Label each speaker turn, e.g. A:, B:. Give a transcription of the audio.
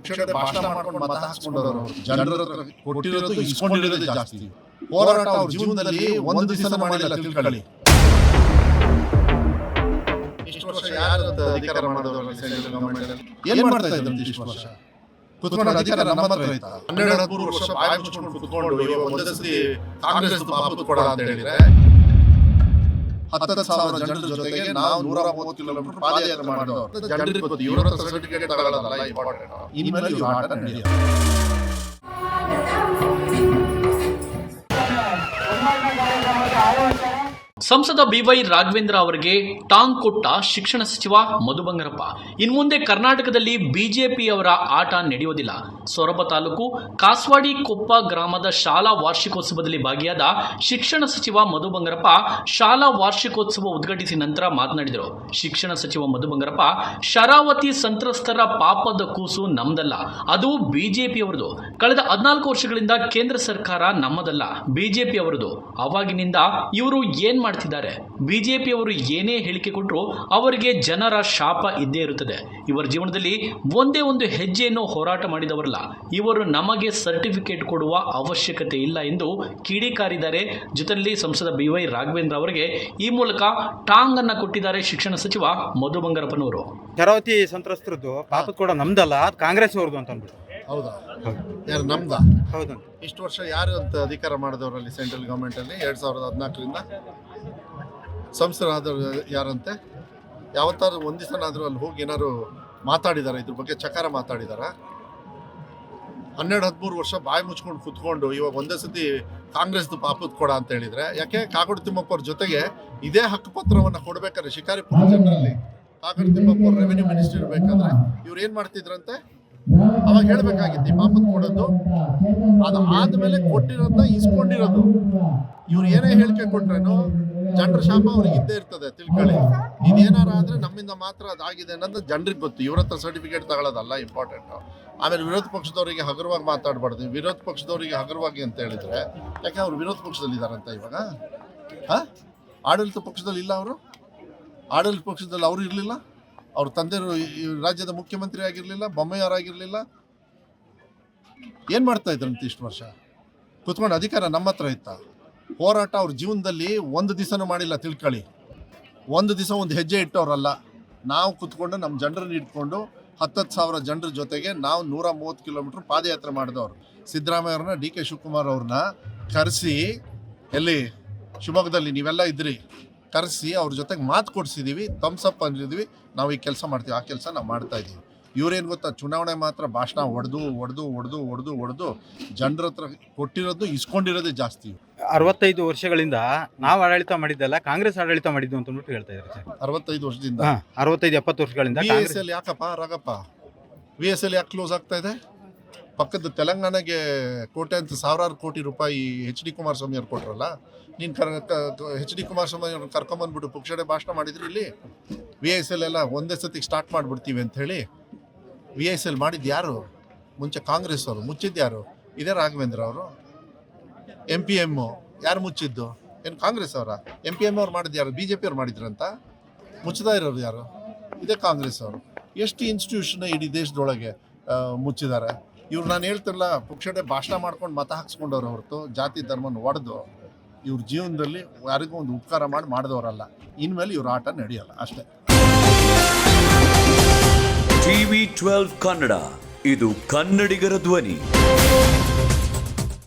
A: ಪಕ್ಷದ ಭಾಷಣ ಮಾಡ್ಕೊಂಡು ಮತ ಹಾಕ್ಸ್ಕೊಂಡವರು ಜನರ ಹತ್ರ ಕೊಟ್ಟಿರೋದು ಇಸ್ಕೊಂಡಿರೋದು ಜಾಸ್ತಿ. ಹೋರಾಟ ಅವ್ರ ಜೀವನದಲ್ಲಿ ಒಂದು ದಿವಸ ಮಾಡಿಲ್ಲ ತಿಳ್ಕೊಳ್ಳಿ. ಇಷ್ಟು ವರ್ಷ ಯಾರು ಅಧಿಕಾರ ಮಾಡೋದು ಏನ್ ಮಾಡ್ತಾ ಇಷ್ಟು ವರ್ಷ? ಕುತ್ಕೊಂಡು ಅಧಿಕಾರ ನಮ್ಮ ಹತ್ರ ಆಯ್ತಾ ಹನ್ನೆರಡು ಹದಿಮೂರು ವರ್ಷ ಬಾಯಿ ಮುಚ್ಕೊಂಡು ಕುತ್ಕೊಂಡು ಒಂದೇ ಸತಿ ಕಾಂಗ್ರೆಸ್ ಪಾಪದ ಕೊಡ ಅಂತ ಹೇಳಿದ್ರೆ ಹತ್ತತ್ತು ಸಾವಿರ ಜನರ ಜೊತೆಗೆ ನಾವು ನೂರ ಮೂವತ್ತು ಕಿಲೋಮೀಟರ್ ಪಾದಯಾತ್ರೆ ಮಾಡಿದವರು ಜನರಿಗೆ ಗೊತ್ತು ಇವ್ರ ಸರ್ಟಿಫಿಕೇಟ್ ತಗೊಳ್ಳೋದಲ್ಲ ಇಂಪಾರ್ಟೆಂಟ್ ಇನ್ಮೇಲೆ ಇವ್ರ ಆಟ ನಡೆಯೋದು
B: ಸಂಸದ ಬಿವೈ ರಾಘವೇಂದ್ರ ಅವರಿಗೆ ಟಾಂಗ್ ಕೊಟ್ಟ ಶಿಕ್ಷಣ ಸಚಿವ ಮಧು ಬಂಗಾರಪ್ಪ. ಇನ್ಮುಂದೆ ಕರ್ನಾಟಕದಲ್ಲಿ ಬಿಜೆಪಿಯವರ ಆಟ ನಡೆಯೋದಿಲ್ಲ ಸೊರಬ ತಾಲೂಕು ಕಾಸ್ವಾಡಿ ಕೊಪ್ಪ ಗ್ರಾಮದ ಶಾಲಾ ವಾರ್ಷಿಕೋತ್ಸವದಲ್ಲಿ ಭಾಗಿಯಾದ ಶಿಕ್ಷಣ ಸಚಿವ ಮಧು ಬಂಗಾರಪ್ಪ ಶಾಲಾ ವಾರ್ಷಿಕೋತ್ಸವ ಉದ್ಘಾಟಿಸಿ ನಂತರ ಮಾತನಾಡಿದರು. ಶಿಕ್ಷಣ ಸಚಿವ ಮಧು ಬಂಗಾರಪ್ಪ, ಶರಾವತಿ ಸಂತ್ರಸ್ತರ ಪಾಪದ ಕೂಸು ನಮ್ದಲ್ಲ, ಅದು ಬಿಜೆಪಿಯವರದು ಕಳೆದ ಹದಿನಾಲ್ಕು ವರ್ಷಗಳಿಂದ ಕೇಂದ್ರ ಸರ್ಕಾರ ನಮ್ಮದಲ್ಲ, ಬಿಜೆಪಿ ಅವರದು. ಅವಾಗಿನಿಂದ ಇವರು ಏನ್ ಮಾಡ್ತಿದ್ದಾರೆ. ಬಿಜೆಪಿ ಅವರು ಏನೇ ಹೇಳಿಕೆ ಕೊಟ್ಟರು ಅವರಿಗೆ ಜನರ ಶಾಪ ಇದ್ದೇ ಇರುತ್ತದೆ. ಇವರ ಜೀವನದಲ್ಲಿ ಒಂದೇ ಒಂದು ಹೆಜ್ಜೆಯನ್ನು ಹೋರಾಟ ಮಾಡಿದವರಲ್ಲ, ಇವರು ನಮಗೆ ಸರ್ಟಿಫಿಕೇಟ್ ಕೊಡುವ ಅವಶ್ಯಕತೆ ಇಲ್ಲ ಎಂದು ಕಿಡಿಕಾರಿದ್ದಾರೆ ಜೊತೆಯಲ್ಲಿ ಸಂಸದ ಬಿ ವೈ ರಾಘವೇಂದ್ರ ಅವರಿಗೆ ಈ ಮೂಲಕ ಟಾಂಗ್ ಅನ್ನ ಕೊಟ್ಟಿದ್ದಾರೆ ಶಿಕ್ಷಣ ಸಚಿವ ಮಧು ಬಂಗಾರಪ್ಪನವರು
C: ಶರಾವತಿ ಸಂತ್ರಸ್ತರದ್ದು ಪಾಪ ಕೂಡ ನಮ್ದಲ್ಲ ಕಾಂಗ್ರೆಸ್ ಅವ್ರದ್ದು ಅಂತ ಅಂದ್ಬಿಟ್ಟು.
A: ಹೌದಾ? ಯಾರು ನಮ್ದ?
C: ಹೌದು.
A: ಇಷ್ಟು ವರ್ಷ ಯಾರು ಅಂತ ಅಧಿಕಾರ ಮಾಡಿದವರಲ್ಲಿ ಸೆಂಟ್ರಲ್ ಗವರ್ಮೆಂಟ್ ಅಲ್ಲಿ ಎರಡ್ ಸಾವಿರದ ಹದಿನಾಲ್ಕರಿಂದ? ಆದವರು ಯಾರಂತೆ? ಯಾವತ್ತಾದ್ರು ಒಂದು ದಿವಸನಾದರೂ ಅಲ್ಲಿ ಹೋಗಿ ಏನಾದ್ರು ಮಾತಾಡಿದಾರ? ಇದ್ರ ಬಗ್ಗೆ ಚಕಾರ ಮಾತಾಡಿದಾರ? ಹನ್ನೆರಡು ಹದಿಮೂರು ವರ್ಷ ಬಾಯಿ ಮುಚ್ಕೊಂಡು ಕುತ್ಕೊಂಡು ಇವಾಗ ಒಂದೇ ಸತಿ ಕಾಂಗ್ರೆಸ್ದು ಪಾಪದ ಕೊಡ ಅಂತ ಹೇಳಿದ್ರೆ ಯಾಕೆ ಕಾಗೋಡು ತಿಮ್ಮಪ್ಪ ಅವ್ರ ಜೊತೆಗೆ ಇದೇ ಹಕ್ಕುಪತ್ರವನ್ನ ಕೊಡ್ಬೇಕಾದ್ರೆ ಶಿಕಾರಿಪುರ ಜನರಲ್ಲಿ Kagodu Thimmappa revenue revenue minister ಇರ್ಬೇಕಾದ್ರೆ ಇವ್ರು ಏನು ಮಾಡ್ತಿದ್ರಂತೆ? ಅವಾಗ ಹೇಳ್ಬೇಕಾಗಿತ್ತು ಪಾಪದ ಕೊಡೋದು, ಅದು ಆದಮೇಲೆ ಕೊಟ್ಟಿರೋದನ್ನ ಇಸ್ಕೊಂಡಿರೋದು ಇವ್ರು ಏನೇ ಹೇಳಿಕೆ ಕೊಟ್ರೇನು, ಜನರ ಶಾಪ ಅವ್ರಿಗೆ ಇದ್ದೇ ಇರ್ತದೆ, ತಿಳ್ಕೊಳ್ಳಿ. ಇದೇನಾರ ಆದ್ರೆ ನಮ್ಮಿಂದ ಮಾತ್ರ ಅದಾಗಿದೆ ಅನ್ನೋದು ಜನರಿಗೆ ಗೊತ್ತು. ಇವ್ರ ಹತ್ರ ಸರ್ಟಿಫಿಕೇಟ್ ತಗೊಳ್ಳೋದಲ್ಲ ಇಂಪಾರ್ಟೆಂಟ್ ಆಮೇಲೆ ವಿರೋಧ ಪಕ್ಷದವರಿಗೆ ಹಗುರವಾಗಿ ಮಾತಾಡಬಾರ್ದು. ವಿರೋಧ ಪಕ್ಷದವರಿಗೆ ಹಗುರವಾಗಿ ಅಂತ ಹೇಳಿದ್ರೆ, ಯಾಕೆ ಅವ್ರು ವಿರೋಧ ಪಕ್ಷದಲ್ಲಿ ಇದಾರಂತ ಇವಾಗ? ಹಾ? ಆಡಳಿತ ಪಕ್ಷದಲ್ಲಿ ಇಲ್ಲ ಅವರು? ಆಡಳಿತ ಪಕ್ಷದಲ್ಲಿ ಅವರು ಇರಲಿಲ್ಲ? ಅವ್ರ ತಂದೆ ರಾಜ್ಯದ ಮುಖ್ಯಮಂತ್ರಿ ಆಗಿರಲಿಲ್ಲ ಬೊಮ್ಮೆಯವರಾಗಿರಲಿಲ್ಲ ಏನು ಮಾಡ್ತಾ ಇದ್ರಂತ ಇಷ್ಟು ವರ್ಷ? ಕುತ್ಕೊಂಡು ಅಧಿಕಾರ ನಮ್ಮ ಹತ್ರ ಇತ್ತ? ಹೋರಾಟ ಅವ್ರ ಜೀವನದಲ್ಲಿ ಒಂದು ದಿವಸನೂ ಮಾಡಿಲ್ಲ, ತಿಳ್ಕೊಳ್ಳಿ. ಒಂದು ದಿವಸ ಒಂದು ಹೆಜ್ಜೆ ಇಟ್ಟವ್ರಲ್ಲ. ನಾವು ಕುತ್ಕೊಂಡು ನಮ್ಮ ಜನರನ್ನ ಇಟ್ಕೊಂಡು ಹತ್ತತ್ತು ಸಾವಿರ ಜನರ ಜೊತೆಗೆ ನಾವು ನೂರ ಮೂವತ್ತು ಕಿಲೋಮೀಟ್ರ್ ಪಾದಯಾತ್ರೆ ಮಾಡಿದವರು. ಸಿದ್ದರಾಮಯ್ಯ ಅವ್ರನ್ನ ಡಿ ಕೆ ಶಿವಕುಮಾರ್ ಅವ್ರನ್ನ ಕರೆಸಿ, ಎಲ್ಲಿ ಶಿವಮೊಗ್ಗದಲ್ಲಿ ನೀವೆಲ್ಲ ಇದ್ರಿ ಕರೆಸಿ ಅವ್ರ ಜೊತೆಗೆ ಮಾತು ಕೊಡಿಸಿದ್ದೀವಿ ತಮ್ಸಪ್ ಅಂದಿದ್ದೀವಿ ನಾವು ಈ ಕೆಲಸ ಮಾಡ್ತೀವಿ. ಆ ಕೆಲಸ ನಾವು ಮಾಡ್ತಾ ಇದ್ದೀವಿ ಇವ್ರೇನು ಗೊತ್ತಾ? ಚುನಾವಣೆ ಮಾತ್ರ ಭಾಷಣ ಹೊಡೆದು ಹೊಡೆದು ಹೊಡೆದು ಹೊಡೆದು ಹೊಡೆದು ಜನರ ಹತ್ರ ಕೊಟ್ಟಿರೋದು ಇಸ್ಕೊಂಡಿರೋದೇ ಜಾಸ್ತಿ.
C: ಅರವತ್ತೈದು ವರ್ಷಗಳಿಂದ ನಾವು ಆಡಳಿತ ಮಾಡಿದ್ದಲ್ಲ ಕಾಂಗ್ರೆಸ್ ಆಡಳಿತ ಮಾಡಿದ್ದು ಅಂತ ಅಂದ್ಬಿಟ್ಟು ಹೇಳ್ತಾ ಇದ್ದಾರೆ ಸರ್.
A: ಅರವತ್ತೈದು ವರ್ಷದಿಂದ?
C: ಅರವತ್ತೈದು ಎಪ್ಪತ್ತು ವರ್ಷಗಳಿಂದ
A: ವಿ ಎಸ್ ಎಲ್ ಯಾಕಪ್ಪ? ರಾಗಪ್ಪ? ವಿ ಎಸ್ ಎಲ್ ಯಾಕೆ ಕ್ಲೋಸ್ ಆಗ್ತಾ ಇದೆ? ಪಕ್ಕದ ತೆಲಂಗಾಣಗೆ ಕೋಟೆ ಅಂತ ಸಾವಿರಾರು ಕೋಟಿ ರೂಪಾಯಿ ಎಚ್ ಡಿ ಕುಮಾರಸ್ವಾಮಿ ಅವ್ರು ಕೊಟ್ರಲ್ಲ? ನೀನು ಕರ್ ಎಚ್ ಡಿ ಕುಮಾರಸ್ವಾಮಿ ಅವ್ರನ್ನ ಕರ್ಕೊಂಬಂದ್ಬಿಟ್ಟು ಪುಕ್ಷಡೆ ಭಾಷಣ ಮಾಡಿದ್ರಿ ಇಲ್ಲಿ? ವಿ ಎಸ್ ಎಲ್ ಎಲ್ಲ ಒಂದೇ ಸತಿಗೆ ಸ್ಟಾರ್ಟ್ ಮಾಡಿಬಿಡ್ತೀವಿ ಅಂತ ಹೇಳಿ ವಿ ಎಸ್ ಎಲ್ ಮಾಡಿದ್ದು ಯಾರು? ಮುಂಚೆ ಕಾಂಗ್ರೆಸ್ ಅವರು ಮುಚ್ಚಿದ್ದು ಯಾರು? ಇದೇ ರಾಘವೇಂದ್ರ ಅವರು? ಎಂ ಪಿ ಎಮ್ಮು ಯಾರು ಮುಚ್ಚಿದ್ದು? ಏನು ಕಾಂಗ್ರೆಸ್ ಅವರ? ಎಂ ಪಿ ಎಂ ಅವ್ರು ಮಾಡಿದ್ದು ಯಾರು? ಬಿ ಜೆ ಪಿ ಅವ್ರು ಮಾಡಿದ್ರಂತ? ಮುಚ್ಚತಾ ಇರೋರು ಯಾರು? ಇದೇ ಕಾಂಗ್ರೆಸ್ ಅವರು. ಎಷ್ಟು ಇನ್ಸ್ಟಿಟ್ಯೂಷನ್ ಇಡೀ ದೇಶದೊಳಗೆ ಮುಚ್ಚಿದ್ದಾರೆ ಇವ್ರು ನಾನು ಹೇಳ್ತಿರಲ್ಲ ಪುಕ್ಷಡೆ ಭಾಷಣ ಮಾಡ್ಕೊಂಡು ಮತ ಹಾಕ್ಸ್ಕೊಂಡವ್ರು ಹೊರತು, ಜಾತಿ ಧರ್ಮನ ಒಡೆದು ಇವ್ರ ಜೀವನದಲ್ಲಿ ಯಾರಿಗೂ ಒಂದು ಉಪಕಾರ ಮಾಡಿ ಮಾಡಿದವರಲ್ಲ. ಇನ್ಮೇಲೆ ಇವ್ರ ಆಟ ನಡೆಯಲ್ಲ, ಅಷ್ಟೇ.
D: ಟಿವಿ ಟ್ವೆಲ್ವ್ ಕನ್ನಡ, ಇದು ಕನ್ನಡಿಗರ ಧ್ವನಿ.